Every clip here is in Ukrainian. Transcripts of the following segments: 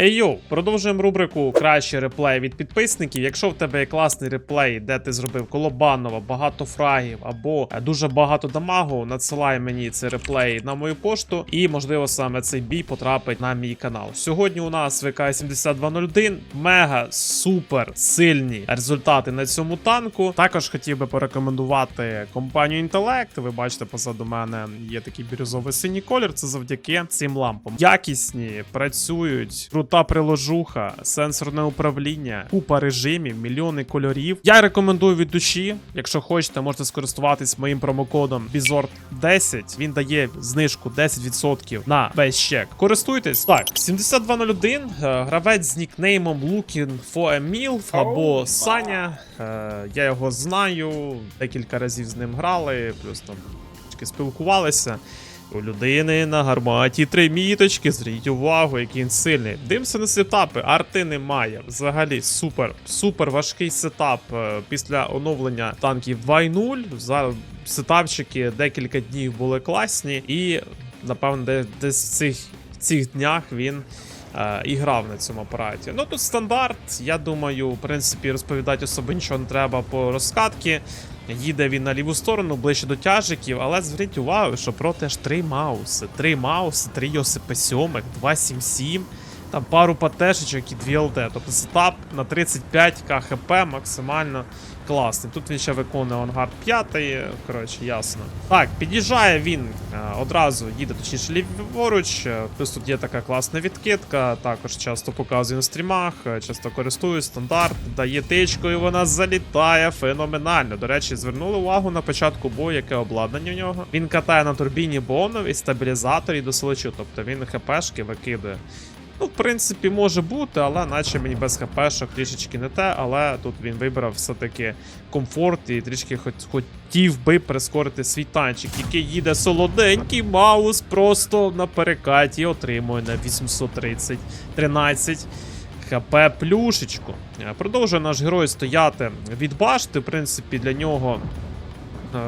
Ей йоу, продовжуємо рубрику Кращий реплей від підписників. Якщо в тебе є класний реплей, де ти зробив колобанова, багато фрагів або дуже багато дамагу, надсилай мені цей реплей на мою пошту, і можливо саме цей бій потрапить на мій канал. Сьогодні у нас ВК 7201 мега супер сильні результати на цьому танку. Також хотів би порекомендувати компанію Інтелект. Ви бачите, позаду мене є такий бірюзовий синій колір. Це завдяки цим лампам. Якісні працюють, крута приложуха, сенсорне управління, купа режимів, мільйони кольорів. Я рекомендую від душі. Якщо хочете, можете скористуватись моїм промокодом Bizord 10. Він дає знижку 10% на весь чек. Користуйтесь. Так, 7201, е, гравець з нікнеймом Looking for a MILF або Саня. Е, Я його знаю, декілька разів з ним грали, плюс там спілкувалися. У людини на гарматі три міточки, зверніть увагу, який він сильний. Дивимося на сетапи, арти немає. Взагалі супер, супер важкий сетап е, після оновлення танків 2.0. За сетапчики декілька днів були класні, і напевно, десь в цих, в цих днях він. Е, І грав на цьому апараті. Ну тут стандарт. Я думаю, в принципі, розповідати особи нічого не треба по розкатки. Їде він на ліву сторону, ближче до тяжиків, але зверніть увагу, що проти аж три мауси. Три мауси, три Йосипи 7, 277, там пару патешечок і дві ЛТ. Тобто сетап на 35 КХП максимально класний. Тут він ще виконує ангард 5, коротше, ясно. Так, під'їжджає він е, одразу, їде точніше ліворуч. е, Плюс тут є така класна відкидка, також часто показую на стрімах, е, часто користуюсь, стандарт, дає тичку, і вона залітає феноменально. До речі, звернули увагу на початку бою, яке обладнання в нього. Він катає на турбіні бонов і стабілізаторі до селечу, тобто він хпшки викидує. Ну, в принципі, може бути, але наче мені без хпшок трішечки не те, але тут він вибрав все-таки комфорт і трішки хотів би прискорити свій танчик, який їде солоденький, маус просто на перекаті отримує на 830 13 хп плюшечку. Е, Продовжує наш герой стояти від башти. В принципі, для нього. е,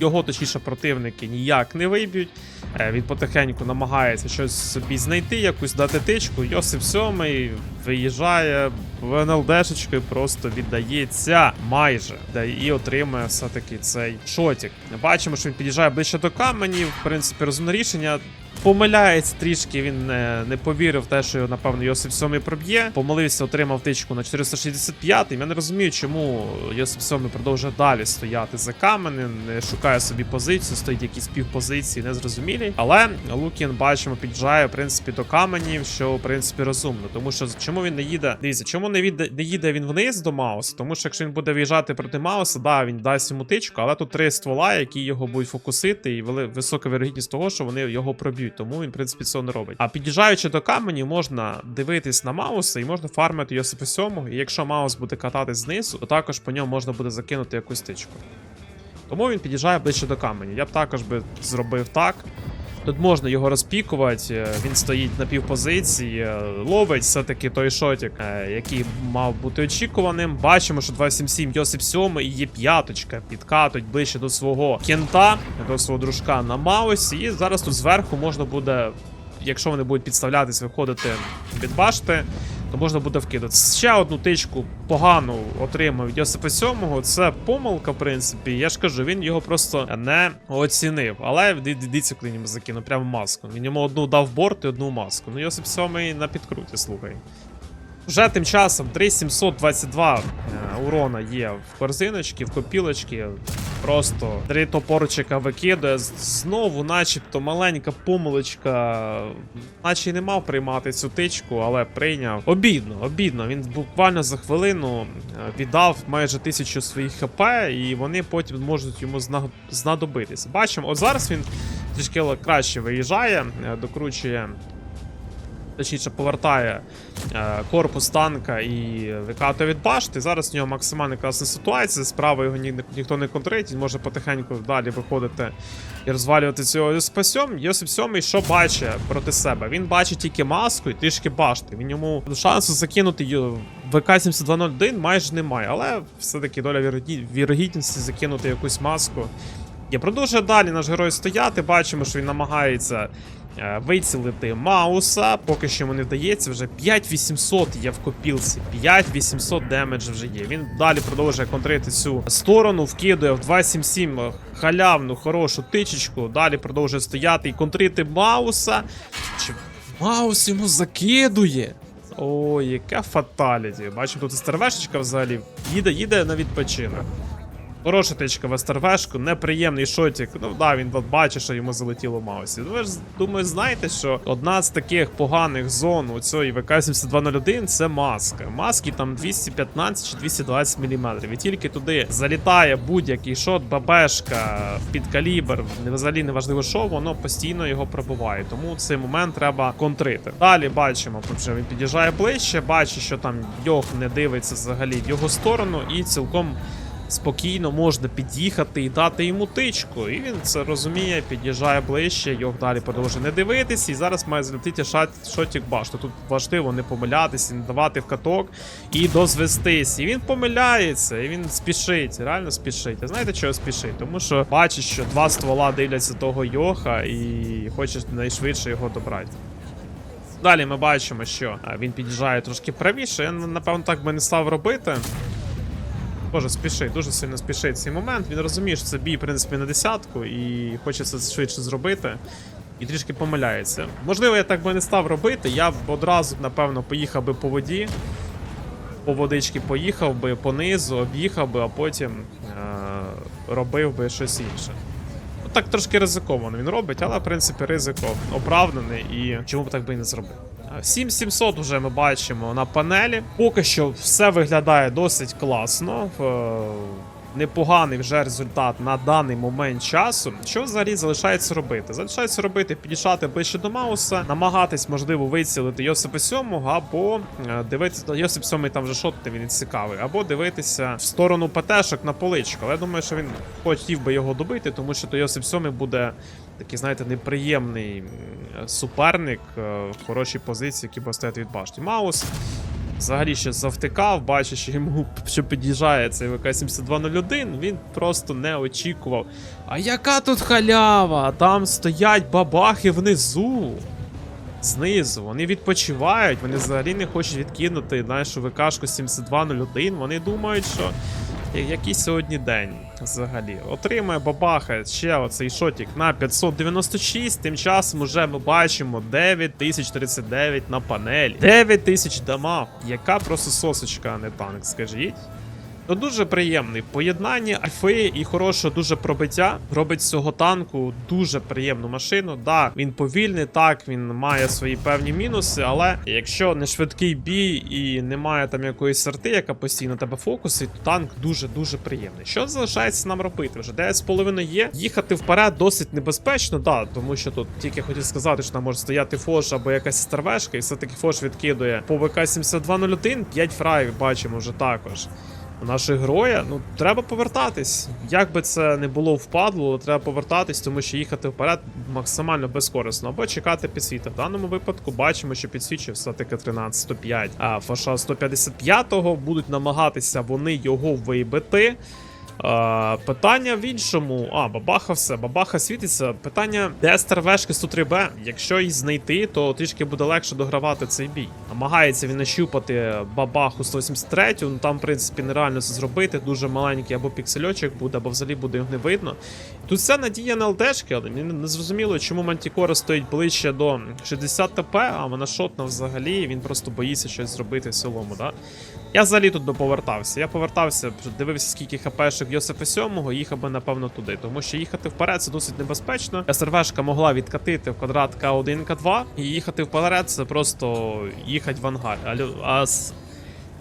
Його точніше противники ніяк не виб'ють. Е, Він потихеньку намагається щось собі знайти, якусь дати тичку. Йосип Сьомий виїжджає в НЛДшечку і просто віддається майже. Де і отримує все-таки цей шотік. Бачимо, що він під'їжджає ближче до каменів. В принципі, розумне рішення. Помиляється трішки, він не, не повірив те, що напевно Йосип Сьомий проб'є. Помилився, отримав тичку на 465 Я не розумію, чому Йосип Сьомий продовжує далі стояти за каменем, не шукає собі позицію, стоїть якісь півпозиції, незрозумілі. Але Лукін, бачимо, під'їжджає в принципі до каменів, що в принципі розумно. Тому що чому він не їде? Дивіться, чому не їде, не їде він вниз до Мауса? Тому що якщо він буде виїжджати проти Мауса, да, він дасть йому тичку, але тут три ствола, які його будуть фокусити, і вели, висока вірогідність того, що вони його проб'ють. Тому він, в принципі, цього не робить. А під'їжджаючи до каменів, можна дивитись на Мауса і можна фармити Йосипа 7. І якщо Маус буде кататись знизу, то також по ньому можна буде закинути якусь тичку. Тому він під'їжджає ближче до каменів. Я б також би зробив так. Тут можна його розпікувати, е, він стоїть на півпозиції, е, ловить все-таки той шотик, е, який мав бути очікуваним. Бачимо, що 277 Йосип 7 і є п'яточка, підкатуть ближче до свого кента, до свого дружка на Маусі. І зараз тут зверху можна буде, якщо вони будуть підставлятись, виходити від башти, то можна буде вкидати. Ще одну тичку погану отримав від Йосипа 7. Це помилка, в принципі. Я ж кажу, він його просто не оцінив. Але ди- дивіться, коли йому закинув прямо маску. Він йому одну дав борт і одну маску. Ну, Йосип 7 на підкруті, слухай. Вже тим часом 3722 е, урона є в корзиночці, в копілочці. Просто три топорчика викидає. З- Знову, начебто, маленька помилочка. Наче й не мав приймати цю тичку, але прийняв. Обідно, обідно. Він буквально за хвилину е, віддав майже тисячу своїх хп, і вони потім можуть йому зна- знадобитися. Бачимо, от зараз він трішки краще виїжджає, е, докручує. Точніше, повертає е, корпус танка і викатує від башти. Зараз в нього максимально класна ситуація. Справа його ні, ніхто не контрить, він може потихеньку далі виходити і розвалювати цього 7. Йосип 7 що бачить проти себе? Він бачить тільки маску і трішки башти. Він йому шансу закинути ВК-7201 майже немає, але все-таки доля вірогідності закинути якусь маску. Я продовжує далі наш герой стояти. Бачимо, що він намагається вицілити Мауса. Поки що йому не вдається, вже 5800 є в копілці. 5800 демедж вже є. Він далі продовжує контрити цю сторону, вкидує в 277 халявну, хорошу тичечку. Далі продовжує стояти і контрити Мауса. Чи Маус йому закидує? Ой, яка фаталіті. Бачимо, тут і стервешечка взагалі їде, їде на відпочинок. Хороша тичка в стервешку, неприємний шотик. Ну да, він бачить, що йому залетіло в маусі. Ну, ви ж думаю, знаєте, що одна з таких поганих зон у цієї ВК-7201 це маска. Маски там 215 чи 220 мм. І тільки туди залітає будь-який шот, бабешка, під калібр, взагалі не важливо що, воно постійно його пробуває. Тому цей момент треба контрити. Далі бачимо, вже він під'їжджає ближче, бачить, що там Йох не дивиться взагалі в його сторону, і цілком спокійно можна під'їхати і дати йому тичку. І він це розуміє, під'їжджає ближче, Йох далі продовжує не дивитись, і зараз має злетіти шотік башту. Тут важливо не помилятися, не давати в каток і дозвестись. І він помиляється, і він спішить, реально спішить. А знаєте, чого спішить? Тому що бачить, що два ствола дивляться того Йоха і хоче найшвидше його добрати. Далі ми бачимо, що він під'їжджає трошки правіше. Я напевно так би не став робити. Боже, спішить, дуже сильно спішить цей момент. Він розуміє, що це бій, в принципі, на десятку, і хоче це швидше зробити. І трішки помиляється. Можливо, я так би не став робити. Я б одразу, напевно, поїхав би по воді. По водички поїхав би понизу, об'їхав би, а потім е- робив би щось інше. Ну, так трошки ризиковано він робить, але в принципі ризик оправданий і чому б так би і не зробив. А, 7700 вже ми бачимо на панелі. Поки що все виглядає досить класно. Непоганий вже результат на даний момент часу. Що взагалі залишається робити? Залишається робити підійшати ближче до Мауса, намагатись, можливо, вицілити Йосипа 7 або е, дивитися Йосип 7 там вже шотти, він і цікавий, або дивитися в сторону ПТшок на поличку. Але я думаю, що він хотів би його добити, тому що то Йосип 7 буде такий, знаєте, неприємний суперник е, в хорошій позиції, який буде стояти від башті. Маус взагалі ще завтикав, бачиш що йому що під'їжджає цей ВК-7201, він просто не очікував. А яка тут халява? Там стоять бабахи внизу. Знизу, вони відпочивають, вони взагалі не хочуть відкинути нашу ВКшку 7201. Вони думають, що який сьогодні день взагалі. Отримує бабаха ще оцей шотік на 596. Тим часом уже ми бачимо 9039 на панелі. 9000 дамаг. Яка просто сосочка, а не танк, скажіть. Ну, дуже приємний. Поєднання альфи і хорошого дуже пробиття робить з цього танку дуже приємну машину. Да, він повільний, так, він має свої певні мінуси, але якщо не швидкий бій і немає там якоїсь сорти, яка постійно тебе фокусить, то танк дуже-дуже приємний. Що залишається нам робити? Вже 9,5 є. Їхати вперед досить небезпечно, да, тому що тут тільки хотів сказати, що там може стояти фош або якась старвешка, і все-таки фош відкидує по ВК 7201, 5 фраїв бачимо вже також нашого героя, ну треба повертатись. Як би це не було впадло, треба повертатись, тому що їхати вперед максимально безкорисно. Або чекати підсвіта. В даному випадку бачимо, що підсвічив все-таки 13-105, а фаша 155-го будуть намагатися вони його вибити. Е, питання в іншому. А, бабаха все, бабаха світиться. Питання, де стервешки 103Б? Якщо її знайти, то трішки буде легше догравати цей бій. Намагається він нащупати бабаху 183, ну там, в принципі, нереально це зробити. Дуже маленький або піксельочок буде, або взагалі буде його не видно. Тут вся надія на ЛДшки, але мені не зрозуміло, чому Мантікора стоїть ближче до 60 ТП, а вона шотна взагалі, він просто боїться щось зробити в цілому, да? Я взагалі тут би повертався. Я повертався, дивився, скільки хпшок Йосифа 7 їхав би, напевно, туди. Тому що їхати вперед це досить небезпечно. СРВшка могла відкатити в квадрат К1 К2, і їхати вперед це просто їхати в ангар. А, лю-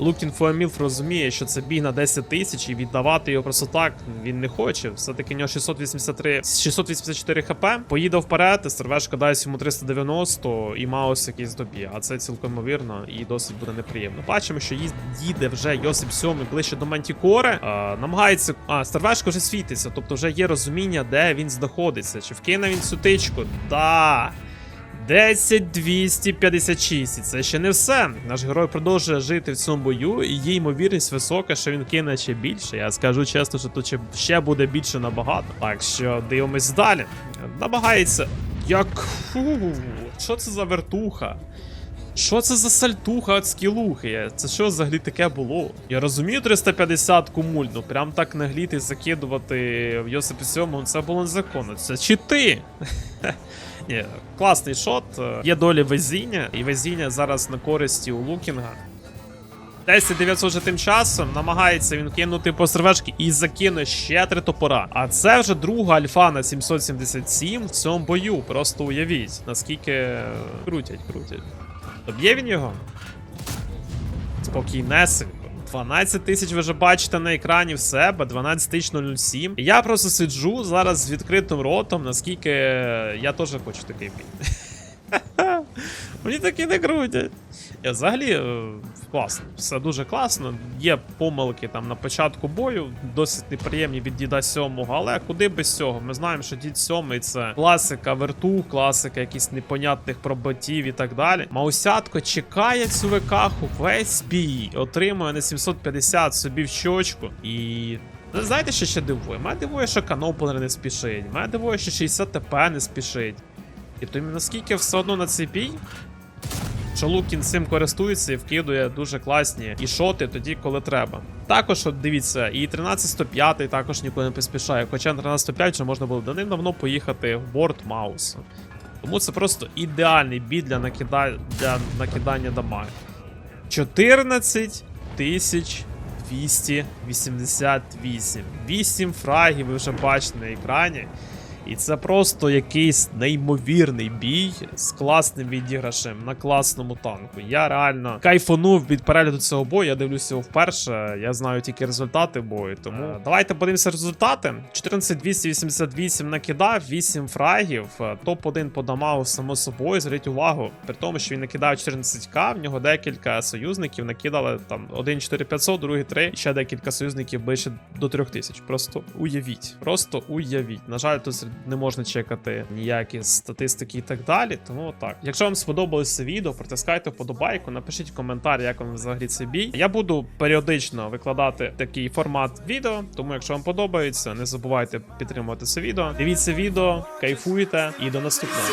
a MILF розуміє, що це бій на 10 тисяч, і віддавати його просто так він не хоче. Все-таки у нього 683, 684 хп. Поїде вперед, сервешка дасть йому 390 і Маус якийсь доб'є. А це цілком ймовірно і досить буде неприємно. Бачимо, що їде вже Йосип 7 ближче до Мантікори. А, намагається. А, сервешка вже світиться, тобто вже є розуміння, де він знаходиться. Чи вкине він цю тичку? Да. 10256. І це ще не все. Наш герой продовжує жити в цьому бою, і є ймовірність висока, що він кине ще більше. Я скажу чесно, що тут ще- буде більше набагато. Так що дивимось далі. Намагається Як. Що це за вертуха? Що це за сальтуха от скілухи? Це що взагалі таке було? Я розумію 350 кумуль, ну прям так нагліти закидувати в Йосипі 7, це було незаконно. Це чити. Ні, класний шот. Є долі везіння, і везіння зараз на користі у Лукінга. 10900 вже тим часом намагається він кинути по сервешки і закине ще три топора. А це вже друга альфа на 777 в цьому бою. Просто уявіть, наскільки е, крутять, крутять. Доб'є він його? Спокійнесенько. 12 тисяч ви вже бачите на екрані в себе, 12 007. Я просто сиджу зараз з відкритим ротом, наскільки я теж хочу такий бій. Мені такі не крутять. Я взагалі е, класно, все дуже класно. Є помилки там на початку бою, досить неприємні від діда сьомого, але куди без цього? Ми знаємо, що дід сьомий це класика верту, класика якихось непонятних проботів і так далі. Маусятко чекає цю викаху весь бій, отримує на 750 собі в щочку і. Ну, знаєте, що ще дивує? Мене дивує, що каноплер не спішить. Мене дивує, що 60 ТП не спішить. І то наскільки все одно на цей бій що Лукін цим користується і вкидує дуже класні і шоти тоді, коли треба. Також, от дивіться, і 13105 також ніколи не поспішає. Хоча на 13105 вже можна було давним-давно поїхати в борт Маусу. Тому це просто ідеальний бій для, накида... для накидання дамагу. 14 тисяч 288. 8 фрагів ви вже бачите на екрані. І це просто якийсь неймовірний бій з класним відіграшем на класному танку. Я реально кайфанув від перегляду цього бою. Я дивлюся його вперше. Я знаю тільки результати бою. Тому е, давайте подивимося результати. 14288 накидав, 8 фрагів. Е, Топ-1 по дамагу, само собою. Зверніть увагу. При тому, що він накидав 14к, в нього декілька союзників накидали там один 4500, другий 3, і ще декілька союзників ближче до 3000. Просто уявіть. Просто уявіть. На жаль, тут не можна чекати ніякі статистики і так далі. Тому так, якщо вам сподобалося відео, протискайте вподобайку, напишіть коментар, як вам взагалі це бій. Я буду періодично викладати такий формат відео. Тому, якщо вам подобається, не забувайте підтримувати це відео. Дивіться відео, кайфуйте і до наступного.